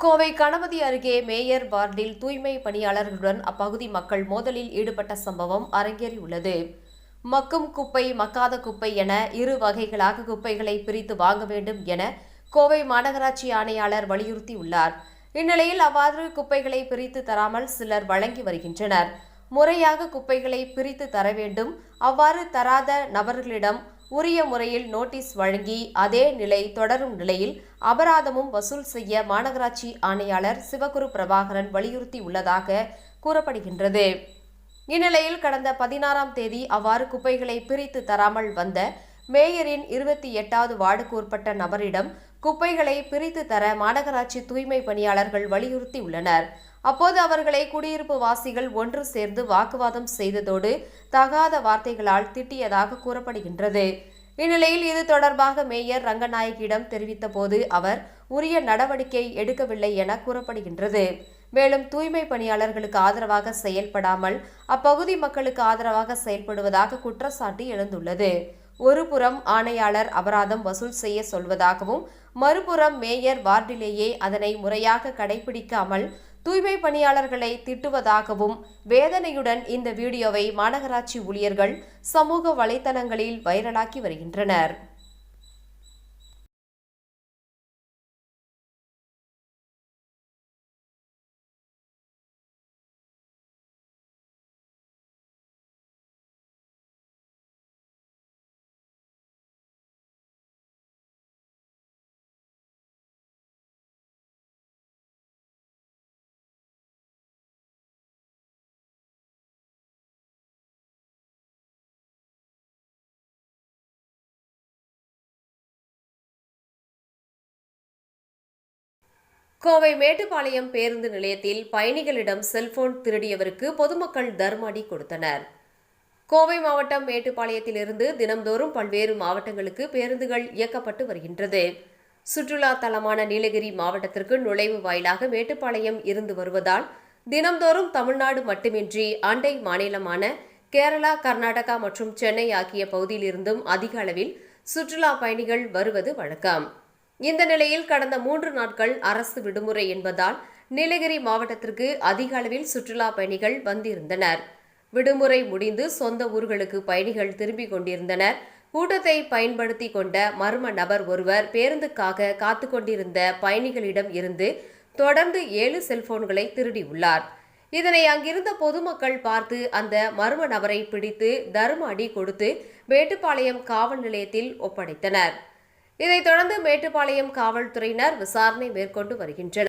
கோவை கணபதி அருகே மேயர் வார்டில் தூய்மை பணியாளர்களுடன் அப்பகுதி மக்கள் மோதலில் ஈடுபட்ட சம்பவம் அரங்கேறியுள்ளது. மக்கும் குப்பை மக்காத குப்பை என இரு வகைகளாக குப்பைகளை பிரித்து வாங்க வேண்டும் என கோவை மாநகராட்சி ஆணையாளர் வலியுறுத்தியுள்ளார். இந்நிலையில் அவ்வாறு குப்பைகளை பிரித்து தராமல் சிலர் வழங்கி வருகின்றனர். முறையாக குப்பைகளை பிரித்து தர வேண்டும். அவ்வாறு தராத நபர்களிடம் உரிய முறையில் நோட்டீஸ் வழங்கி அதே நிலை தொடரும் நிலையில் அபராதமும் வசூல் செய்ய மாநகராட்சி ஆணையாளர் சிவகுரு பிரபாகரன் வலியுறுத்தியுள்ளதாக கூறப்படுகின்றது. இந்நிலையில் கடந்த பதினாறாம் தேதி அவ்வாறு குப்பைகளை பிரித்து தராமல் வந்த மேயரின் இருபத்தி எட்டாவது வார்டுக்கு உட்பட்ட நபரிடம் குப்பைகளை பிரித்து தர மாநகராட்சி தூய்மை பணியாளர்கள் வலியுறுத்தியுள்ளனர். அப்போது அவர்களை குடியிருப்பு வாசிகள் ஒன்று சேர்ந்து வாக்குவாதம் செய்ததோடு தகாத வார்த்தைகளால் திட்டியதாக கூறப்படுகின்றது. இந்நிலையில் இது தொடர்பாக மேயர் ரங்கநாயகியிடம் தெரிவித்த போது அவர் உரிய நடவடிக்கை எடுக்கவில்லை என கூறப்படுகின்றது. மேலும் தூய்மை பணியாளர்களுக்கு ஆதரவாக செயல்படாமல் அப்பகுதி மக்களுக்கு ஆதரவாக செயல்படுவதாக குற்றச்சாட்டு எழுந்துள்ளது. ஒருபுறம் ஆணையாளர் அபராதம் வசூல் செய்ய சொல்வதாகவும் மறுபுறம் மேயர் வார்டிலேயே அதனை முறையாக கடைபிடிக்காமல் தூய்மை பணியாளர்களை திட்டுவதாகவும் வேதனையுடன் இந்த வீடியோவை மாநகராட்சி ஊழியர்கள் சமூக வலைதளங்களில் வைரலாக்கி வருகின்றனர். கோவை மேட்டுப்பாளையம் பேருந்து நிலையத்தில் பயணிகளிடம் செல்போன் திருடியவருக்கு பொதுமக்கள் தர்மடி கொடுத்தனர். கோவை மாவட்டம் மேட்டுப்பாளையத்திலிருந்து தினம்தோறும் பல்வேறு மாவட்டங்களுக்கு பேருந்துகள் இயக்கப்பட்டு வருகின்றது. சுற்றுலா தலமான நீலகிரி மாவட்டத்திற்கு நுழைவு வாயிலாக மேட்டுப்பாளையம் இருந்து வருவதால் தினம்தோறும் தமிழ்நாடு மட்டுமின்றி அண்டை மாநிலமான கேரளா கர்நாடகா மற்றும் சென்னை ஆகிய பகுதியிலிருந்தும் அதிக அளவில் சுற்றுலா பயணிகள் வருவது வழக்கம். இந்த நிலையில் கடந்த மூன்று நாட்கள் அரசு விடுமுறை என்பதால் நீலகிரி மாவட்டத்திற்கு அதிக அளவில் சுற்றுலா பயணிகள் வந்திருந்தனர். விடுமுறை முடிந்து சொந்த ஊர்களுக்கு பயணிகள் திரும்பிக் கொண்டிருந்தனர். கூட்டத்தை பயன்படுத்தி கொண்ட மர்ம நபர் ஒருவர் பேருந்துக்காக காத்து கொண்டிருந்த பயணிகளிடம் இருந்து தொடர்ந்து ஏழு செல்போன்களை திருடியுள்ளார். இதனை அங்கிருந்த பொதுமக்கள் பார்த்து அந்த மர்ம நபரை பிடித்து தர்ம அடி கொடுத்து மேட்டுப்பாளையம் காவல் நிலையத்தில் ஒப்படைத்தனர். இதைத் தொடர்ந்து மேட்டுப்பாளையம் காவல்துறையினர் விசாரணை மேற்கொண்டு வருகின்றனர்.